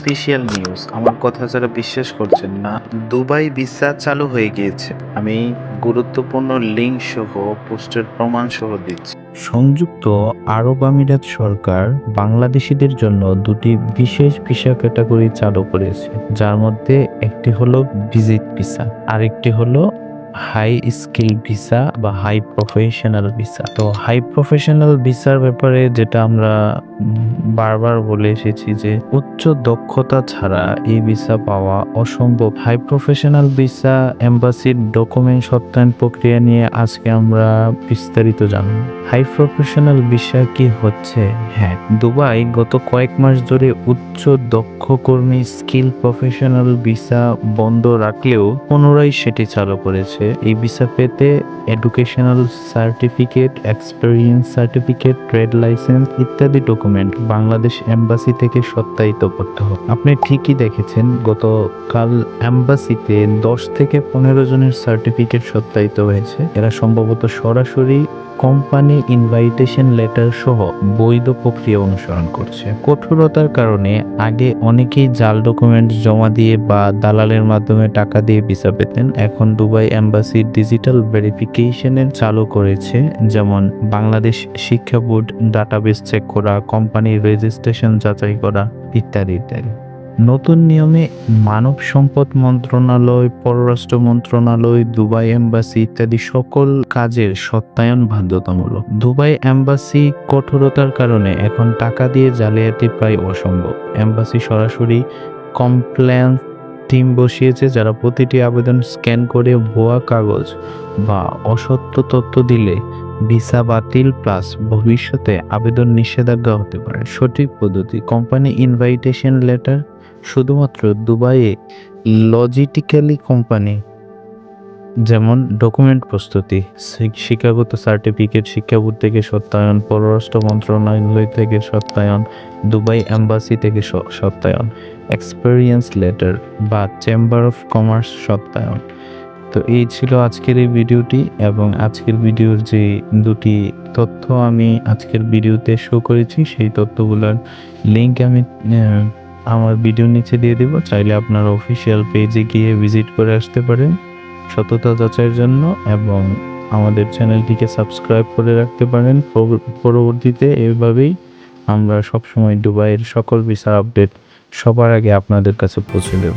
Official news আমার কথা যারা বিশ্বাস করছেন না, দুবাই ভিসা চালু হয়ে গিয়েছে। আমি গুরুত্বপূর্ণ লিঙ্ক সহ পোস্টের প্রমাণ সহ দিচ্ছি। সংযুক্ত আরব আমিরাত সরকার বাংলাদেশিদের জন্য দুটি বিশেষ ভিসা ক্যাটাগরি চালু করেছে, যার মধ্যে একটি হলো ভিজিট ভিসা, আরেকটি হলো হাই স্কিল ভিসা বা হাই প্রফেশনাল ভিসা তো হাই প্রফেশনাল ভিসার ব্যাপারে যেটা আমরা বারবার বলে এসেছি যে উচ্চ দক্ষতা ছাড়া এই ভিসা পাওয়া অসম্ভব। হাই প্রফেশনাল ভিসা এম্বাসির ডকুমেন্ট সত্যায়ন প্রক্রিয়া নিয়ে আজকে আমরা বিস্তারিত জানব। হাই প্রফেশনাল ভিসা কি হচ্ছে? হ্যাঁ দুবাই গত কয়েক মাস ধরে উচ্চ দক্ষ কর্মী, স্কিল প্রফেশনাল ভিসা বন্ধ রাখলেও পুনরায় সেটি চালু করেছে। এই ভিসা পেতে educational certificate, experience certificate, trade license ইত্যাদি ডকুমেন্ট বাংলাদেশ এম্বাসি থেকে সত্যায়িত করতে হবে। আপনি ঠিকই দেখেছেন, গতকাল এম্বাসিতে দশ থেকে পনেরো জনের সার্টিফিকেট সত্যায়িত হয়েছে। এরা সম্ভবত সরাসরি কোম্পানি ইনভাইটেশন লেটার সহ বৈধ প্রক্রিয়া অনুসরণ করছে। কঠোরতার কারণে আগে অনেকেই জাল ডকুমেন্ট জমা দিয়ে বা দালালের মাধ্যমে টাকা দিয়ে ভিসা পেতেন। এখন দুবাই এম্বাসি ডিজিটাল ভেরিফিকেশনের চালু করেছে, যেমন বাংলাদেশ শিক্ষা বোর্ড ডাটাবেস চেক করা কোম্পানির রেজিস্ট্রেশন যাচাই করা, ইত্যাদি ইত্যাদি। নতুন নিয়মে মানব সম্পদ মন্ত্রণালয়, পররাষ্ট্র মন্ত্রণালয়, দুবাই এম্বাসি ইত্যাদি সকল কাজের সত্যায়ন বাধ্যতামূলক। দুবাই এম্বাসি কঠোরতার কারণে এখন টাকা দিয়ে জালিয়াতি প্রায় অসম্ভব। এম্বাসি সরাসরি কমপ্লেন্স টিম বসিয়েছে যারা প্রতিটি আবেদন স্ক্যান করে ভুয়া কাগজ বা অসত্য তথ্য দিলে ভিসা বাতিল প্লাস ভবিষ্যতে আবেদন নিষেধাজ্ঞা হতে পারে। সঠিক পদ্ধতি, কোম্পানি ইনভাইটেশন লেটার শুধুমাত্র দুবাইয়ে লজিটিক্যালি কোম্পানি, যেমন ডকুমেন্ট প্রস্তুতি শিক্ষাগত সার্টিফিকেট শিক্ষা বোর্ড থেকে সত্যায়ন, পররাষ্ট্র মন্ত্রণালয় থেকে সত্যায়ন, দুবাই এম্বাসি থেকে সত্যায়ন, এক্সপেরিয়েন্স লেটার বা চেম্বার অফ কমার্স সত্যায়ন। তো এই ছিল আজকের এই ভিডিওটি এবং আজকের ভিডিওর যে দুটি তথ্য আমি আজকের ভিডিওতে শো করেছি, সেই তথ্যগুলোর লিঙ্ক আমি আমার ভিডিও নিচে দিয়ে দেবো, চাইলে আপনার অফিসিয়াল পেজে গিয়ে ভিজিট করে আসতে পারেন। সততা যাচাইয়ের জন্য এবং আমাদের চ্যানেলটিকে সাবস্ক্রাইব করে রাখতে পারেন। পরবর্তীতে এভাবেই আমরা সবসময় দুবাইয়ের সকল ভিসা আপডেট সবার আগে আপনাদের কাছে পৌঁছে দেব।